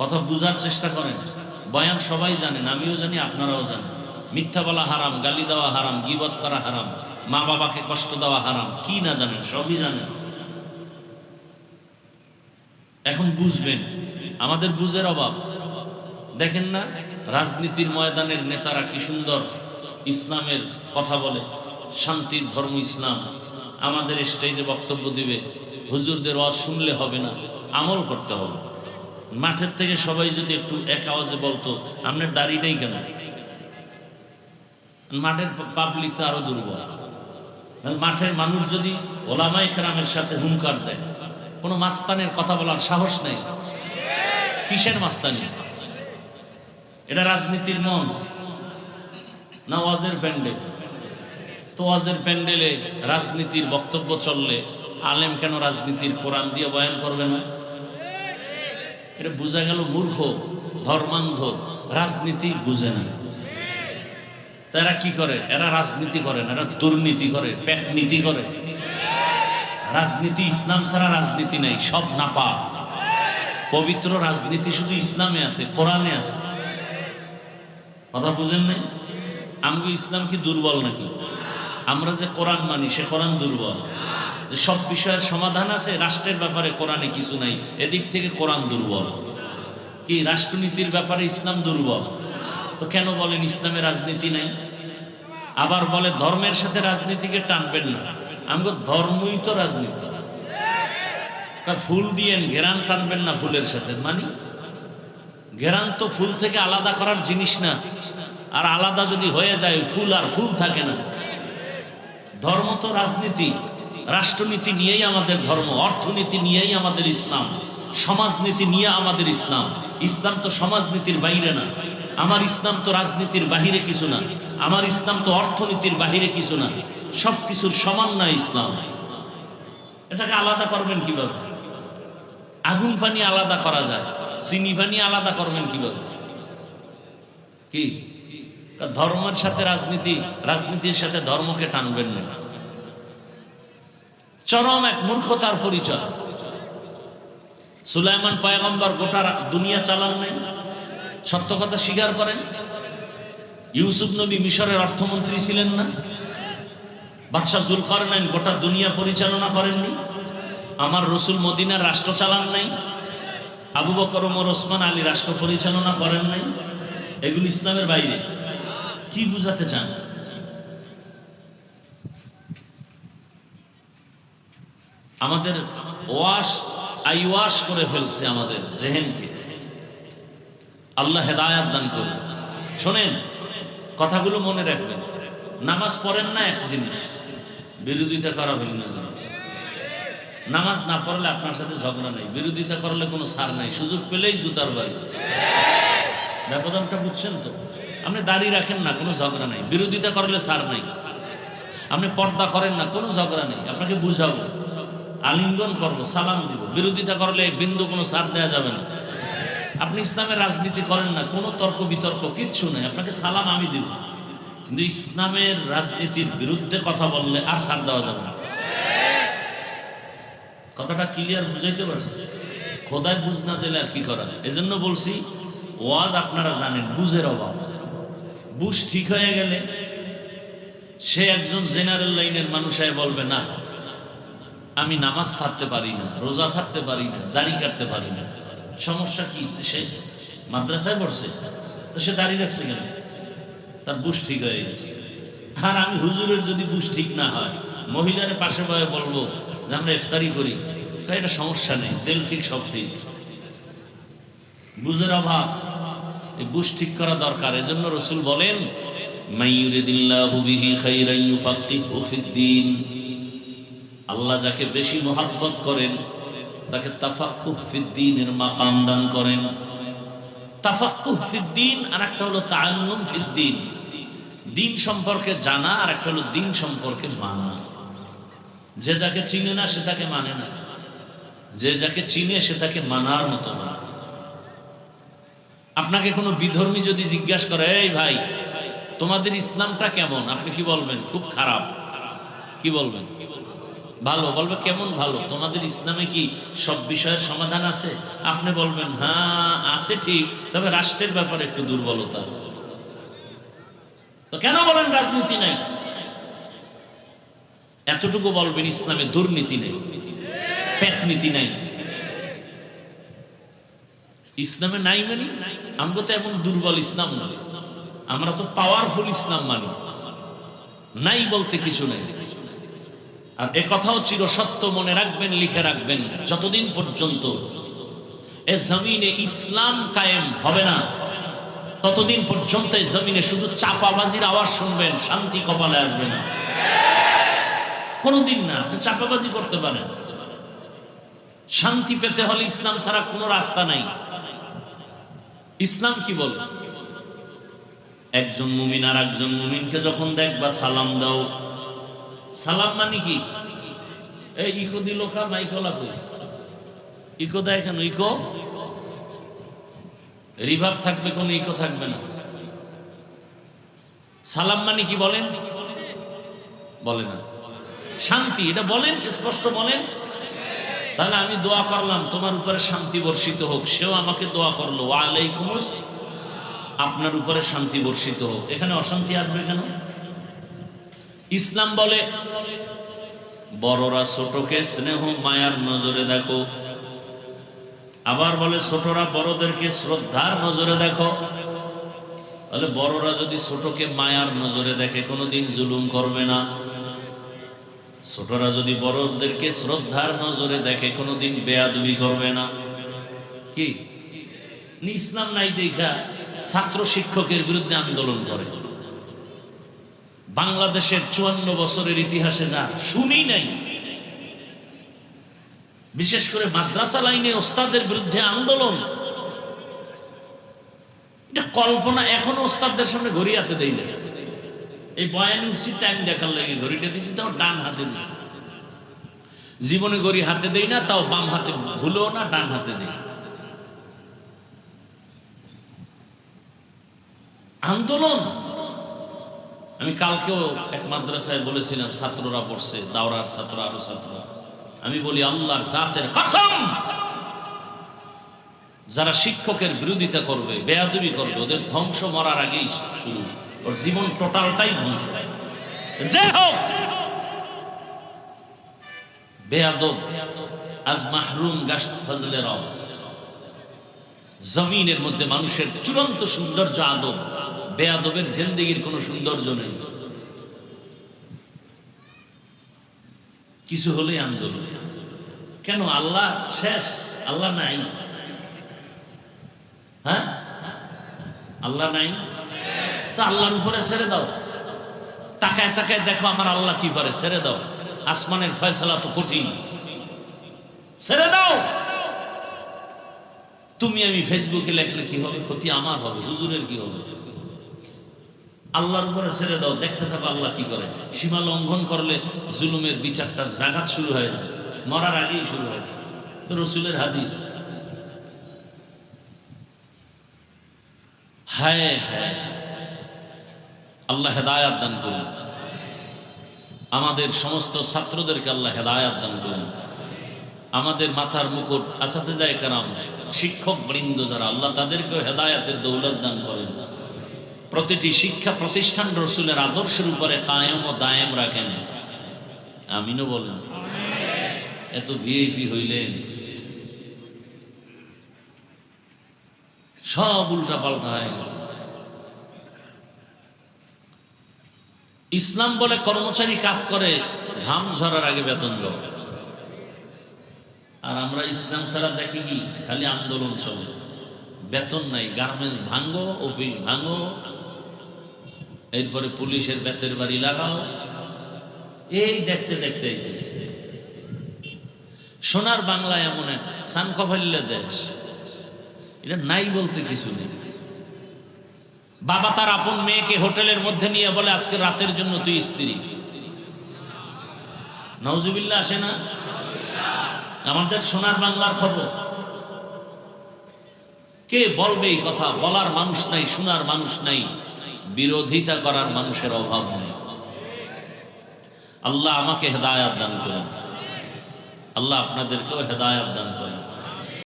কথা বুঝার চেষ্টা করেন। বয়ান সবাই জানেন, আমিও জানি, আপনারাও জানেন। মিথ্যা বলা হারাম, গালি দেওয়া হারাম, গিবত করা হারাম মা বাবাকে কষ্ট দেওয়া হারাম, কি না জানেন, সবই জানেন। এখন বুঝবেন, আমাদের বুঝের অভাব। দেখেন না, রাজনীতির ময়দানের নেতারা কি সুন্দর ইসলামের কথা বলে, শান্তির ধর্ম ইসলাম। আমাদের স্টেজে বক্তব্য দিবে, হুজুরদের ওয়াজ শুনলে হবে না, আমল করতে হবে। মাঠের থেকে সবাই যদি একটু এক আওয়াজে বলতো, আপনার দাড়িটাই কেন? মাঠের পাবলিক তো আরও দুর্বল। মাঠের মানুষ যদি ওলামাই খেরামের সাথে হুঙ্কার দেয়, কোনো মাস্তানের কথা বলার সাহস নেই। কিসের মাস্তানি? এটা রাজনীতির মঞ্চ। না ওয়াজের প্যান্ডেল। তো ওয়াজের প্যান্ডেলে রাজনীতির বক্তব্য চললে আলেম কেন রাজনীতির কোরআন দিয়ে বয়ান করবে না? এটা বোঝা গেল মূর্খ, ধর্মান্ধ, রাজনীতি বুঝে না। তারা কি করে? এরা রাজনীতি করে না, এরা দুর্নীতি করে পেট নীতি করে। রাজনীতি ইসলাম ছাড়া রাজনীতি নেই, সব নাপা। পবিত্র রাজনীতি শুধু ইসলামে আছে, কোরআনে আছে। কথা বুঝেন নাই? আমগো ইসলাম কি দুর্বল নাকি? আমরা যে কোরআন মানি, সে কোরআন দুর্বল। সব বিষয়ের সমাধান আছে, রাষ্ট্রের ব্যাপারে কোরআনে কিছু নাই। এদিক থেকে কোরআন দুর্বল। কি, রাষ্ট্রনীতির ব্যাপারে ইসলাম দুর্বল? তো কেন বলেন ইসলামে রাজনীতি নাই? আবার বলে ধর্মের সাথে রাজনীতিকে টানবেন না। আমগো ধর্মই তো রাজনীতি। তা ফুল দিয়েন ঘেরান টানবেন না ফুলের সাথে। মানি? ঘেরান তো ফুল থেকে আলাদা করার জিনিস না। আর আলাদা যদি হয়ে যায়, ফুল আর ফুল থাকে না। ধর্ম তো রাজনীতি। রাষ্ট্রনীতি নিয়েই আমাদের ধর্ম, অর্থনীতি নিয়েই আমাদের ইসলাম, সমাজনীতি নিয়ে আমাদের ইসলাম। ইসলাম তো সমাজনীতির বাইরে না। আমার ইসলাম তো রাজনীতির বাহিরে কিছু না। আমার ইসলাম তো অর্থনীতির বাহিরে কিছু না। সব কিছুর সমান না ইসলাম। এটাকে আলাদা করবেন কীভাবে? আগুন পানি আলাদা করা যায়, চিনি পানি আলাদা করবেন কীভাবে? কি? ধর্মের সাথে রাজনীতি, রাজনীতির সাথে ধর্মকে টানবেন না। চরম এক মূর্খতার পরিচয়। সুলাইমান পয়গম্বর গোটা দুনিয়া চালান নাই। সত্য কথা স্বীকার করেন। ইউসুফ নবী মিশরের অর্থমন্ত্রী ছিলেন না। বাদশাহ জুলকার নাইন গোটা দুনিয়া পরিচালনা করেননি। আমার রসুল মদিনার রাষ্ট্র চালান নাই। আবু বকর, ওমর, ওসমান আলী রাষ্ট্র পরিচালনা করেন নাই। এগুলি ইসলামের বাইরে। কি বুঝাতে চান? আমাদের ওয়াশ আইওয়াশ করে ফেলছে আমাদের জেহেনকে। আল্লাহ হেদায়াত দান করুন। শোনেন, কথাগুলো মনে রাখবেন। নামাজ পড়েন না এক জিনিস, বিরোধিতা করা ভিন্ন জিনিস। নামাজ না পড়লে আপনার সাথে ঝগড়া নেই, বিরোধিতা করলে কোনো সার নাই, সুযোগ পেলেই জুতার বাড়ি। ব্যবধানটা বুঝছেন তো? আপনি দাঁড়িয়ে রাখেন না, কোনো ঝগড়া নাই, বিরোধিতা করলে সার নাই। আপনি পর্দা করেন না, কোনো ঝগড়া নেই, আপনাকে বুঝাবো। আলিঙ্গন করব, সালাম দিব। বিরোধিতা করলে বিন্দু কোনো সার দেওয়া যাবে না। আপনি ইসলামের রাজনীতি করেন না, কোনো তর্ক বিতর্ক কিচ্ছু নেই। আপনাকে সালাম আমি দিব। কিন্তু ইসলামের রাজনীতির বিরুদ্ধে কথা বললে আর সার দেওয়া যাবে না। কথাটা ক্লিয়ার বুঝাইতে পারছি? খোদায় বুঝ না দিলে আর কি করার? এজন্য বলছি, ওয়াজ আপনারা জানেন, বুঝের অভাব। বুঝ ঠিক হয়ে গেলে সে একজন জেনারেল লাইনের মানুষে বলবে, না আমি নামাজ ছাড়তে পারি না, রোজা ছাড়তে পারি না, দাড়ি কাটতে পারি না। সমস্যা কি? সে মাদ্রাসায় পড়ছে, তো সে দাঁড়িয়ে রাখছে কেন? তার বুশ ঠিক হয়ে গেছে। আর আমি হুজুরের যদি বুশ ঠিক না হয়, মহিলার পাশে বয়ে বলব যে, আমরা ইফতারি করি। তাই এটা সমস্যা নেই, তেল ঠিক সব ঠিক। বুঝের অভাব, এই বুশ ঠিক করা দরকার। এজন্য রসুল বলেন, মাইয়ুরিদিল্লাহু বিহি খাইরান ইউফাক্কিহু আল্লাহ যাকে বেশি মহাব্বত করেন, তাকে তাফাক্কুহ মাকাম দান করেন। তাফাক্কুহ ফিদ্দিন আর একটা হলো তাআল্লুম ফিদ্দিন। দিন সম্পর্কে জানা আর একটা হলো দিন সম্পর্কে মানা। যে যাকে চিনে না, সে তাকে মানে না। যে যাকে চিনে, সে তাকে মানার মতো না। আপনাকে কোনো বিধর্মী যদি জিজ্ঞাসা করে, এই ভাই, তোমাদের ইসলামটা কেমন? আপনি কি বলবেন? খুব খারাপ। কি বলবেন? ভালো, বলবে কেমন ভালো? তোমাদের ইসলামে কি সব বিষয়ের সমাধান আছে? আপনি বলবেন হ্যাঁ আছে ঠিক, তবে রাষ্ট্রের ব্যাপারে একটু দুর্বলতা আছে। তো কেন বলেন রাজনীতি নাই? এতটুকু বলবেন, ইসলামে দুর্নীতি নেই, পেটনীতি নাই। ইসলামে নাই মানি? আমরা তো এমন দুর্বল ইসলাম না। আমরা তো পাওয়ারফুল ইসলাম মানি। নাই বলতে কিছু নেই। আর এ কথাও চিরসত্য মনে রাখবেন, লিখে রাখবেন, যতদিন পর্যন্ত এ জমিনে ইসলাম কায়েম হবে না, ততদিন পর্যন্ত এই জমিনে শুধু চাপাবাজির আওয়াজ শুনবেন, শান্তি কপালে আসবে না। কোনোদিন না, আপনি চাপাবাজি করতে পারেন। শান্তি পেতে হলে ইসলাম ছাড়া কোনো রাস্তা নাই। ইসলাম কি বল? একজন মুমিন আর একজন মুমিনকে যখন দেখবা সালাম দাও সালাম মানে কি? এই ইকো দিল কা মাইকো লাগুই ইকো দেয় কেন? ইকো? রিভাব থাকবে কোনো, ইকো থাকবে না। সালাম মানে কি বলেন? বলে না। শান্তি, এটা বলেন, স্পষ্ট বলেন। তাহলে আমি দোয়া করলাম, তোমার উপরে শান্তি বর্ষিত হোক। সেও আমাকে দোয়া করল। আপনার উপরে শান্তি বর্ষিত হোক। এখানে অশান্তি আসবে কেন? ইসলাম বলে, বড়রা ছোটকে স্নেহ মায়ার নজরে দেখো। আবার বলে, ছোটরা বড়দেরকে শ্রদ্ধার নজরে দেখো। তাহলে বড়রা যদি ছোটকে মায়ার নজরে দেখে, কোনোদিন জুলুম করবে না। ছোটরা যদি বড়দেরকে শ্রদ্ধার নজরে দেখে, কোনোদিন বেয়াদবি করবে না। কি? ইসলাম নাই দেখা, ছাত্র শিক্ষকের বিরুদ্ধে আন্দোলন করে। বাংলাদেশের চুয়ান্ন বছরের ইতিহাসে যা শুনি নাই। বিশেষ করে মাদ্রাসা লাইনে ওস্তাদের বিরুদ্ধে আন্দোলন। কল্পনা এখনও ওস্তাদদের সামনে ঘড়ি হাতে দেই না এই বয়ান উঠছি, টাইম দেখার লাগে, ঘড়িটা দিছি, তাও ডান হাতে দিছি। জীবনে ঘড়ি হাতে দেই না, তাও বাম হাতে ভুলেও না, ডান হাতে দেই। আন্দোলন আমি কালকেও এক মাদ্রাসায় বলেছিলাম, ছাত্ররা পড়ছে, দাওরার ছাত্র আরও ছাত্র আমি বলি, আল্লাহর জাতের কসম! যারা শিক্ষকের বিরোধিতা করবে, বেয়াদবি করবে, ওদের ধ্বংস মরার আগেই শুরু। ওর জীবন টোটালটাই ধ্বংস। যে হোক! বেয়াদব, আজ মাহরুম গাছ ফজলের জমিনের মধ্যে মানুষের চূড়ান্ত সৌন্দর্য আদব। বেয়াদবের জিন্দগির কোনো সৌন্দর্য নেই। কিছু হলেই আন্দোলন। কেন আল্লাহ শেষ, আল্লাহ নাই? হ্যাঁ? আল্লাহ নাই? তা আল্লাহর উপরে ছেড়ে দাও। তাকায় তাকায় দেখো আমার আল্লাহ কি করে, ছেড়ে দাও। আসমানের ফয়সালা তো কঠিন। ছেড়ে দাও! তুমি আমি ফেসবুকে লেখলে কি হবে? ক্ষতি আমার হবে, হুজুরের কি হবে? আল্লাহর উপরে ছেড়ে দাও, দেখতে থাকো আল্লাহ কি করে। সীমা লঙ্ঘন করলে জুলুমের বিচারটার জাগাত শুরু হয়ে যায়, মরার আগেই শুরু হয় তো রসুলের হাদিস, হায় হায়, আল্লাহ হেদায়াত দান করুন। আমাদের সমস্ত ছাত্রদেরকে আল্লাহ হেদায়াত দান করুন। আমাদের মাথার মুকুট আসাতে যায় কারাম, শিক্ষক বৃন্দ যারা, আল্লাহ তাদেরকেও হেদায়াতের দৌলত দান করেন। প্রতিটি শিক্ষা প্রতিষ্ঠান রসুলের আদর্শের উপরে কায়েম ও দায়েম রাখেন। আমিনও বলেন। এত ভিআইপি হইলেন। সব উল্টা পাল্টা হয়ে গেছে। ইসলাম বলে কর্মচারী কাজ করে, ঘাম ঝরার আগে বেতন দাও। আর আমরা ইসলাম ছাড়া দেখি কি? খালি আন্দোলন চলে। বেতন নাই, গার্মেন্টস ভাঙ্গো অফিস ভাঙ্গো এরপরে পুলিশের বেতের বাড়ি লাগাও। এই দেখতে দেখতে সোনার বাংলা এমন এক সানকফাল্লা দেশ। এটা নাই বলতে কিছু নেই। বাবা তার আপন মেয়েকে হোটেলের মধ্যে নিয়ে বলে, আজকে রাতের জন্য তুই স্ত্রী। নওজুবিল্লা আসে না? আমাদের সোনার বাংলার খবর। কে বলবে এই কথা? বলার মানুষ নাই, শোনার মানুষ নাই। বিরোধিতা করার মানুষের অভাব নেই। আল্লাহ আমাকে হেদায়াত দান করেন। আল্লাহ আপনাদেরকেও হেদায়াত দান করেন।